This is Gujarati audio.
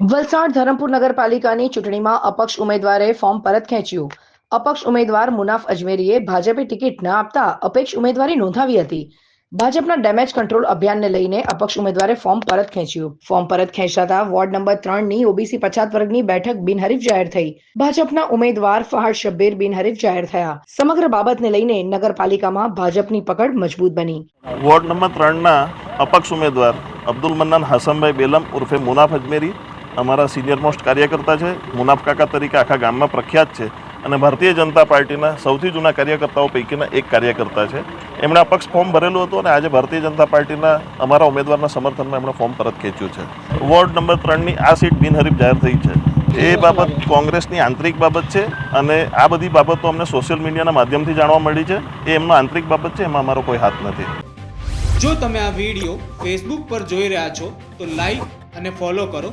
વલસાડ ધરમપુર નગરપાલિકાની ચૂંટણીમાં અપક્ષ ઉમેદવારે ફોર્મ પરત ખેંચ્યું. અપક્ષ ઉમેદવાર મુનાફ અજમેરીએ ભાજપે ટિકિટ ન આપતા અપેક્ષ ઉમેદવારી નોંધાવી હતી. ભાજપના ડેમેજ કંટ્રોલ અભિયાનને લઈને અપક્ષ ઉમેદવારે ફોર્મ પરત ખેંચ્યું. ફોર્મ પરત ખેંચાતા વોર્ડ નંબર ત્રણની ઓબીસી પછાત વર્ગની બેઠક બિનહરીફ જાહેર થઈ. ભાજપના ઉમેદવાર ફહાદ શબ્બીર બિનહરીફ જાહેર થયા. સમગ્ર બાબતને લઈને નગરપાલિકામાં ભાજપની પકડ મજબૂત બની. વોર્ડ નંબર ત્રણના અપક્ષ ઉમેદવાર અબ્દુલ મન્નાન હસનભાઈ બેલમ ઉર્ફે મુનાફ અજમેરી અમારા સિનિયર મોસ્ટ કાર્યકર્તા છે. મુનાફ કાકા તરીકે આખા ગામમાં પ્રખ્યાત છે અને ભારતીય જનતા પાર્ટીના સૌથી જૂના કાર્યકર્તાઓ પૈકીના એક કાર્યકર્તા છે. એમણે અપક્ષ ફોર્મ ભરેલું હતું અને આજે ભારતીય જનતા પાર્ટીના અમારા ઉમેદવારના સમર્થનમાં એમણે ફોર્મ પરત ખેંચ્યું છે. વોર્ડ નંબર ત્રણની આ સીટ બિનહરીફ જાહેર થઈ છે. એ બાબત કોંગ્રેસની આંતરિક બાબત છે અને આ બધી બાબતો અમને સોશિયલ મીડિયાના માધ્યમથી જાણવા મળી છે. એ એમનો આંતરિક બાબત છે, એમાં અમારો કોઈ હાથ નથી. જો તમે આ વીડિયો ફેસબુક પર જોઈ રહ્યા છો, તો લાઈક અને ફોલો કરો.